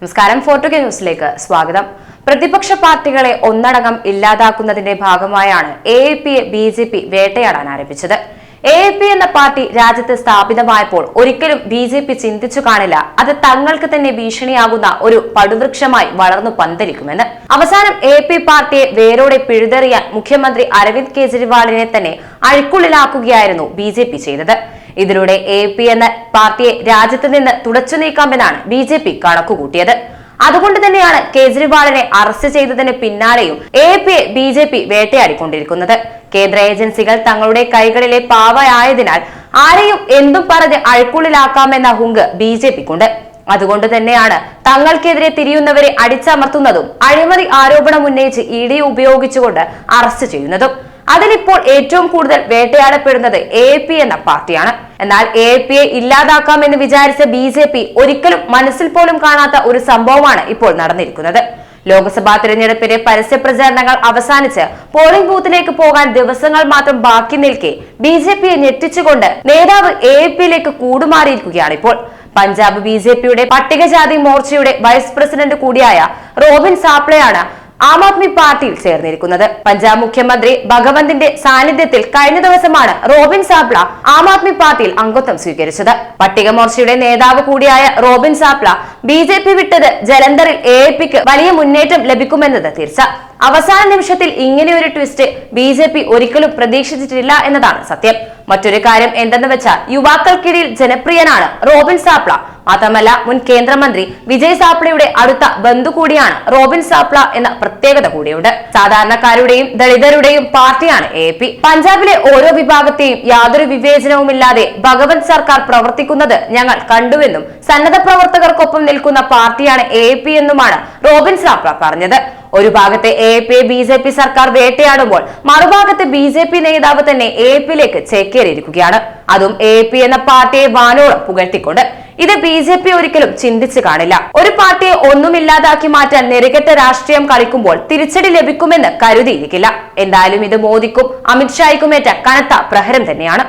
നമസ്കാരം. ഫോർട്ടുഗ ന്യൂസിലേക്ക് സ്വാഗതം. പ്രതിപക്ഷ പാർട്ടികളെ ഒന്നടങ്കം ഇല്ലാതാക്കുന്നതിന്റെ ഭാഗമായാണ് എ പിയെ ബി ജെ പി വേട്ടയാടാൻ ആരംഭിച്ചത്. എ പി എന്ന പാർട്ടി രാജ്യത്ത് സ്ഥാപിതമായപ്പോൾ ഒരിക്കലും ബി ജെ പി ചിന്തിച്ചു കാണില്ല. അത് തങ്ങൾക്ക് തന്നെ ഭീഷണിയാകുന്ന ഒരു പടുവൃക്ഷമായി വളർന്നു പന്തലിക്കുമെന്ന്. അവസാനം എ പി പാർട്ടിയെ വേരോടെ പിഴുതെറിയാൻ മുഖ്യമന്ത്രി അരവിന്ദ് കെജ്രിവാളിനെ തന്നെ അഴിക്കുള്ളിലാക്കുകയായിരുന്നു ബി ജെ പി ചെയ്തത്. ഇതിലൂടെ എ പി എന്ന പാർട്ടിയെ രാജ്യത്ത് നിന്ന് തുടച്ചു നീക്കാമെന്നാണ് ബി ജെ പി കണക്കുകൂട്ടിയത്. അതുകൊണ്ട് തന്നെയാണ് കേജ്രിവാളിനെ അറസ്റ്റ് ചെയ്തതിന് പിന്നാലെയും എ പിയെ ബി ജെ പി വേട്ടയാടിക്കൊണ്ടിരിക്കുന്നത്. കേന്ദ്ര ഏജൻസികൾ തങ്ങളുടെ കൈകളിലെ പാവയായതിനാൽ ആരെയും എന്തും പറഞ്ഞ് അഴുക്കുള്ളിലാക്കാമെന്ന ഹുങ്ക് ബി ജെ പിക്കുണ്ട്. അതുകൊണ്ട് തന്നെയാണ് തങ്ങൾക്കെതിരെ തിരിയുന്നവരെ അടിച്ചമർത്തുന്നതും അഴിമതി ആരോപണം ഉന്നയിച്ച് ഇ ഡി ഉപയോഗിച്ചുകൊണ്ട് അറസ്റ്റ് ചെയ്യുന്നതും. അതിലിപ്പോൾ ഏറ്റവും കൂടുതൽ വേട്ടയാടപ്പെടുന്നത് എ പി എന്ന പാർട്ടിയാണ്. എന്നാൽ എ പി എ ഇല്ലാതാക്കാമെന്ന് വിചാരിച്ച ബി ജെ പി ഒരിക്കലും മനസ്സിൽ പോലും കാണാത്ത ഒരു സംഭവമാണ് ഇപ്പോൾ നടന്നിരിക്കുന്നത്. ലോക്സഭാ തിരഞ്ഞെടുപ്പിന്റെ പരസ്യ പ്രചാരണങ്ങൾ അവസാനിച്ച് പോളിംഗ് ബൂത്തിലേക്ക് പോകാൻ ദിവസങ്ങൾ മാത്രം ബാക്കി നിൽക്കെ ബി ജെ പിയെ ഞെട്ടിച്ചുകൊണ്ട് നേതാവ് എ പിയിലേക്ക് കൂടുമാറിയിരിക്കുകയാണ് ഇപ്പോൾ പഞ്ചാബ് ബി ജെ പിയുടെ പട്ടികജാതി മോർച്ചയുടെ വൈസ് പ്രസിഡന്റ് കൂടിയായ റോബിൻ സാപ്ലെയാണ് ആം ആദ്മി പാർട്ടിയിൽ ചേർന്നിരിക്കുന്നത്. പഞ്ചാബ് മുഖ്യമന്ത്രി ഭഗവന്തിന്റെ സാന്നിധ്യത്തിൽ കഴിഞ്ഞ ദിവസമാണ് റോബിൻ സാപ്ല ആം ആദ്മി പാർട്ടിയിൽ അംഗത്വം സ്വീകരിച്ചത്. പട്ടിക മോർച്ചയുടെ നേതാവ് കൂടിയായ Robin Sapla B J P വിട്ടത് ജലന്ധറിൽ എ പിക്ക് വലിയ മുന്നേറ്റം ലഭിക്കുമെന്നത് തീർച്ച അവസാന നിമിഷത്തിൽ ഇങ്ങനെയൊരു ട്വിസ്റ്റ് ബി ജെ പി ഒരിക്കലും പ്രതീക്ഷിച്ചിട്ടില്ല എന്നതാണ് സത്യം. മറ്റൊരു കാര്യം എന്തെന്ന് വെച്ചാൽ യുവാക്കൾക്കിടയിൽ ജനപ്രിയനാണ് റോബിൻ സാപ്ല. മാത്രമല്ല മുൻ കേന്ദ്രമന്ത്രി വിജയ് സാപ്ലയുടെ അടുത്ത ബന്ധു കൂടിയാണ് റോബിൻ സാപ്ല എന്ന പ്രത്യേകത കൂടിയുണ്ട്. സാധാരണക്കാരുടെയും ദളിതരുടെയും പാർട്ടിയാണ് എ പി. പഞ്ചാബിലെ ഓരോ വിഭാഗത്തെയും യാതൊരു വിവേചനവുമില്ലാതെ ഭഗവത് സർക്കാർ പ്രവർത്തിക്കുന്നത് ഞങ്ങൾ കണ്ടുവെന്നും സന്നദ്ധ പ്രവർത്തകർക്കൊപ്പം നിൽക്കുന്ന പാർട്ടിയാണ് എ പി എന്നുമാണ് റോബിൻ സാപ്ല പറഞ്ഞത്. ഒരു ഭാഗത്തെ A P B J P സർക്കാർ വേട്ടയാടുമ്പോൾ മറുഭാഗത്ത് ബി ജെ പി നേതാവ് തന്നെ എ പിയിലേക്ക് ചേക്കേറിയിരിക്കുകയാണ്. അതും എ പി എന്ന പാർട്ടിയെ വാനോളം പുകഴ്ത്തിക്കൊണ്ട്. ഇത് ബി ജെ പി ഒരിക്കലും ചിന്തിച്ചു കാണില്ല. ഒരു പാർട്ടിയെ ഒന്നുമില്ലാതാക്കി മാറ്റാൻ നെറുകെട്ട രാഷ്ട്രീയം കളിക്കുമ്പോൾ തിരിച്ചടി ലഭിക്കുമെന്ന് കരുതിയിരിക്കില്ല. എന്തായാലും ഇത് മോദിക്കും അമിത്ഷായ്ക്കുമേറ്റ കനത്ത പ്രഹരം തന്നെയാണ്.